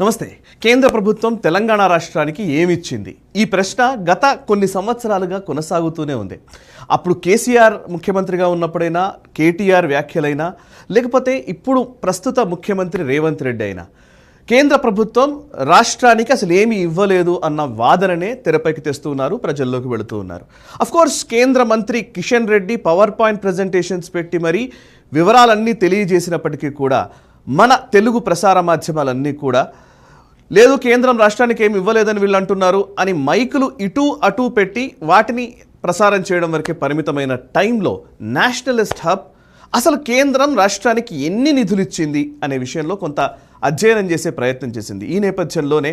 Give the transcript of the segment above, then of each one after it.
నమస్తే. కేంద్ర ప్రభుత్వం తెలంగాణ రాష్ట్రానికి ఏమిచ్చింది? ఈ ప్రశ్న గత కొన్ని సంవత్సరాలుగా కొనసాగుతూనే ఉంది. అప్పుడు కేసీఆర్ ముఖ్యమంత్రిగా ఉన్నప్పుడైనా కేటీఆర్ వ్యాఖ్యలైనా లేకపోతే ఇప్పుడు ప్రస్తుత ముఖ్యమంత్రి రేవంత్ రెడ్డి అయినా. కేంద్ర ప్రభుత్వం రాష్ట్రానికి అసలు ఏమి ఇవ్వలేదు అన్న వాదననే తెరపైకి తెస్తున్నారు ప్రజల్లోకి వెళుతూ ఉన్నారు. అఫ్ కోర్స్ కేంద్ర మంత్రి Kishan Reddy power point presentations పెట్టి మరీ వివరాలన్నీ తెలియజేసినప్పటికీ కూడా మన తెలుగు ప్రసార మాధ్యమాలన్నీ కూడా లేదు కేంద్రం రాష్ట్రానికి ఏమి ఇవ్వలేదని వీళ్ళు అంటున్నారు అని మైకులు ఇటు అటు పెట్టి వాటిని ప్రసారం చేయడం వరకే పరిమితమైన టైంలో నేషనలిస్ట్ హబ్ అసలు కేంద్రం రాష్ట్రానికి ఎన్ని నిధులు ఇచ్చింది అనే విషయంలో కొంత అధ్యయనం చేసే ప్రయత్నం చేసింది. ఈ నేపథ్యంలోనే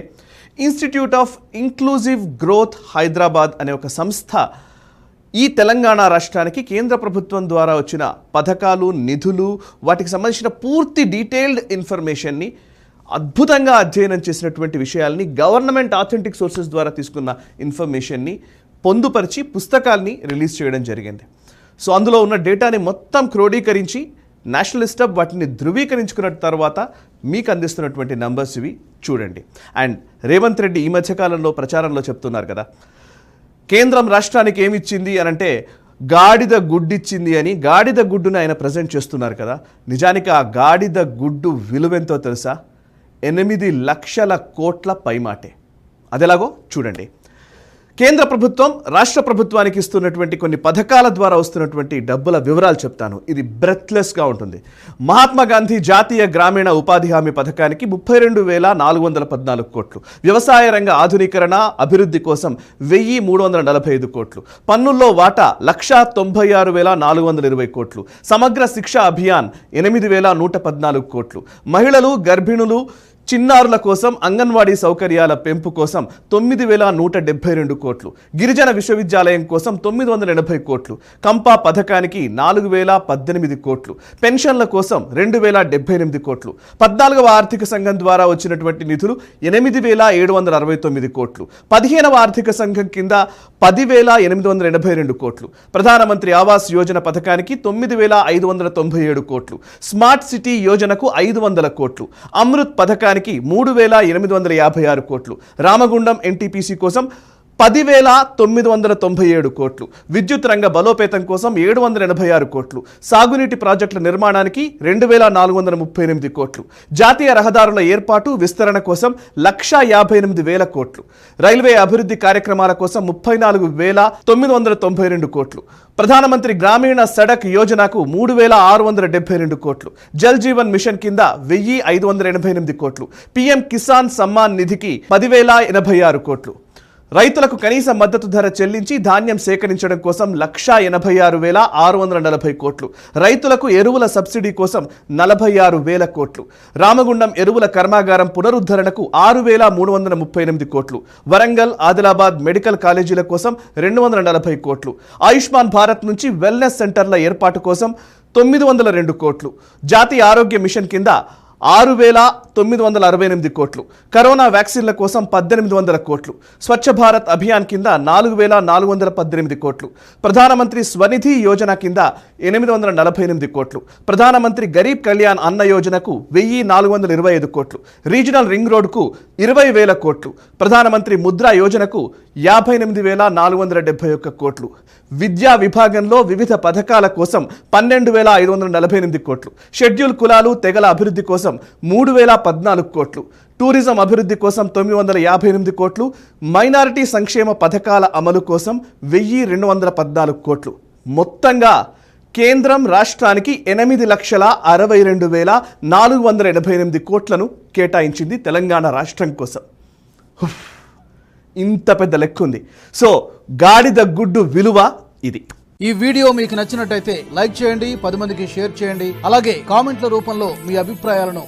institute of inclusive growth Hyderabad అనే ఒక సంస్థ ఈ తెలంగాణ రాష్ట్రానికి కేంద్ర ప్రభుత్వం ద్వారా వచ్చిన పథకాలు నిధులు వాటికి సంబంధించిన పూర్తి డీటెయిల్డ్ ఇన్ఫర్మేషన్ని అద్భుతంగా అధ్యయనం చేసినటువంటి విషయాల్ని గవర్నమెంట్ ఆథెంటిక్ సోర్సెస్ ద్వారా తీసుకున్న ఇన్ఫర్మేషన్ని పొందుపరిచి పుస్తకాల్ని రిలీజ్ చేయడం జరిగింది. సో అందులో ఉన్న డేటాని మొత్తం క్రోడీకరించి నేషనలిస్ట్ హబ్ వాటిని ధృవీకరించుకున్న తర్వాత మీకు అందిస్తున్నటువంటి నంబర్స్ ఇవి చూడండి. అండ్ రేవంత్ రెడ్డి ఈ మధ్యకాలంలో ప్రచారంలో చెప్తున్నారు కదా కేంద్రం రాష్ట్రానికి ఏమి ఇచ్చింది అని అంటే గాడిద గుడ్డిచ్చింది అని గాడిద గుడ్డుని ఆయన ప్రజెంట్ చేస్తున్నారు కదా. నిజానికి ఆ గాడిద గుడ్డు విలువెంతో తెలుసా? ఎనిమిది లక్షల కోట్ల పైమాటే. అదెలాగో చూడండి. కేంద్ర ప్రభుత్వం రాష్ట్ర ప్రభుత్వానికి ఇస్తున్నటువంటి కొన్ని పథకాల ద్వారా వస్తున్నటువంటి డబ్బుల వివరాలు చెప్తాను. ఇది బ్రెత్లెస్గా ఉంటుంది. మహాత్మా గాంధీ జాతీయ గ్రామీణ ఉపాధి హామీ పథకానికి ముప్పై రెండు వేల నాలుగు వందల పద్నాలుగు కోట్లు. వ్యవసాయ రంగ ఆధునీకరణ అభివృద్ధి కోసం వెయ్యి మూడు వందల నలభై ఐదు కోట్లు. పన్నుల్లో వాటా లక్షా తొంభై ఆరు వేల నాలుగు వందల ఇరవై కోట్లు. సమగ్ర శిక్ష అభియాన్ ఎనిమిది వేల నూట పద్నాలుగు కోట్లు. మహిళలు గర్భిణులు చిన్నారుల కోసం అంగన్వాడీ సౌకర్యాల పెంపు కోసం తొమ్మిది వేల నూట డెబ్బై రెండు కోట్లు గిరిజన విశ్వవిద్యాలయం కోసం తొమ్మిది వందల ఎనభై కోట్లు కంపా పథకానికి నాలుగు వేల పద్దెనిమిది కోట్లు పెన్షన్ల కోసం రెండు వేల డెబ్బై ఎనిమిది కోట్లు పద్నాలుగవ ఆర్థిక సంఘం ద్వారా వచ్చినటువంటి నిధులు ఎనిమిది వేల ఏడు వందల అరవై తొమ్మిది కోట్లు పదిహేనవ ఆర్థిక సంఘం కింద పదివేల ఎనిమిది వందల ఎనభై రెండు కోట్లు ప్రధానమంత్రి ఆవాస్ యోజన పథకానికి తొమ్మిది వేల ఐదు వందల తొంభై ఏడు కోట్లు స్మార్ట్ సిటీ యోజనకు ఐదు వందల కోట్లు అమృత్ పథకానికి మూడు వేల ఎనిమిది వందల యాభై ఆరు కోట్లు. రామగుండం ఎన్టీపీసీ కోసం పదివేల తొమ్మిది వందల తొంభై ఏడు కోట్లు. విద్యుత్ రంగ బలోపేతం కోసం ఏడు వందల ఎనభై ఆరు కోట్లు. సాగునీటి ప్రాజెక్టుల నిర్మాణానికి రెండు వేల నాలుగు వందల ముప్పై ఎనిమిది కోట్లు. జాతీయ రహదారుల ఏర్పాటు విస్తరణ కోసం లక్షా యాభై ఎనిమిది వేల కోట్లు. రైల్వే అభివృద్ధి కార్యక్రమాల కోసం ముప్పై నాలుగు వేల తొమ్మిది వందల తొంభై రెండు కోట్లు. ప్రధానమంత్రి గ్రామీణ సడక్ యోజనకు మూడు వేల ఆరు వందల డెబ్బై రెండు కోట్లు. జల్ జీవన్ మిషన్ కింద వెయ్యి ఐదు వందల ఎనభై ఎనిమిది కోట్లు. పీఎం కిసాన్ సమ్మాన్ నిధికి పదివేల ఎనభై ఆరు కోట్లు. రైతులకు కనీస మద్దతు ధర చెల్లించి ధాన్యం సేకరించడం కోసం లక్షా ఎనభై ఆరు వేల ఆరు వందల నలభై కోట్లు. రైతులకు ఎరువుల సబ్సిడీ కోసం నలభై ఆరు వేల కోట్లు. రామగుండం ఎరువుల కర్మాగారం పునరుద్ధరణకు ఆరు వేల మూడు వందల ముప్పై ఎనిమిది కోట్లు. వరంగల్ ఆదిలాబాద్ మెడికల్ కాలేజీల కోసం రెండు వందల నలభై కోట్లు. ఆయుష్మాన్ భారత్ నుంచి వెల్నెస్ సెంటర్ల ఏర్పాటు కోసం తొమ్మిది వందల రెండు కోట్లు. జాతీయ ఆరోగ్య మిషన్ కింద ఆరు వేల తొమ్మిది వందల అరవై ఎనిమిది కోట్లు. కరోనా వ్యాక్సిన్ల కోసం పద్దెనిమిది వందల కోట్లు. స్వచ్ఛ భారత్ అభియాన్ కింద నాలుగు వేల నాలుగు వందల పద్దెనిమిది కోట్లు. ప్రధానమంత్రి స్వనిధి యోజన కింద ఎనిమిది వందల నలభై ఎనిమిది కోట్లు. ప్రధానమంత్రి గరీబ్ కళ్యాణ్ అన్న యోజనకు వెయ్యి నాలుగు వందల ఇరవై ఐదు కోట్లు. రీజనల్ రింగ్ రోడ్కు ఇరవై వేల కోట్లు. ప్రధానమంత్రి ముద్రా యోజనకు యాభై ఎనిమిది వేల నాలుగు వందల డెబ్బై ఒక్క కోట్లు. విద్యా విభాగంలో వివిధ పథకాల కోసం పన్నెండు వేల ఐదు వందల నలభై ఎనిమిది కోట్లు. షెడ్యూల్ కులాలు తెగల అభివృద్ధి కోసం మూడు వేల పద్నాలుగు కోట్లు. టూరిజం అభివృద్ధి కోసం తొమ్మిది వందల యాభై ఎనిమిది కోట్లు. మైనారిటీ సంక్షేమ పథకాల అమలు కోసం వెయ్యి రెండు వందల పద్నాలుగు కోట్లు. మొత్తంగా కేంద్రం రాష్ట్రానికి ఎనిమిది లక్షల అరవై రెండు వేల నాలుగు వందల ఎనభై ఎనిమిది కోట్లను కేటాయించింది తెలంగాణ రాష్ట్రం కోసం. ఇంత పెద్ద లెక్క ఉంది. సో గాడిద గుడ్డు విలువ ఇది. ఈ వీడియో మీకు నచ్చినట్టయితే లైక్ చేయండి పది మందికి షేర్ చేయండి. అలాగే కామెంట్ల రూపంలో మీ అభిప్రాయాలను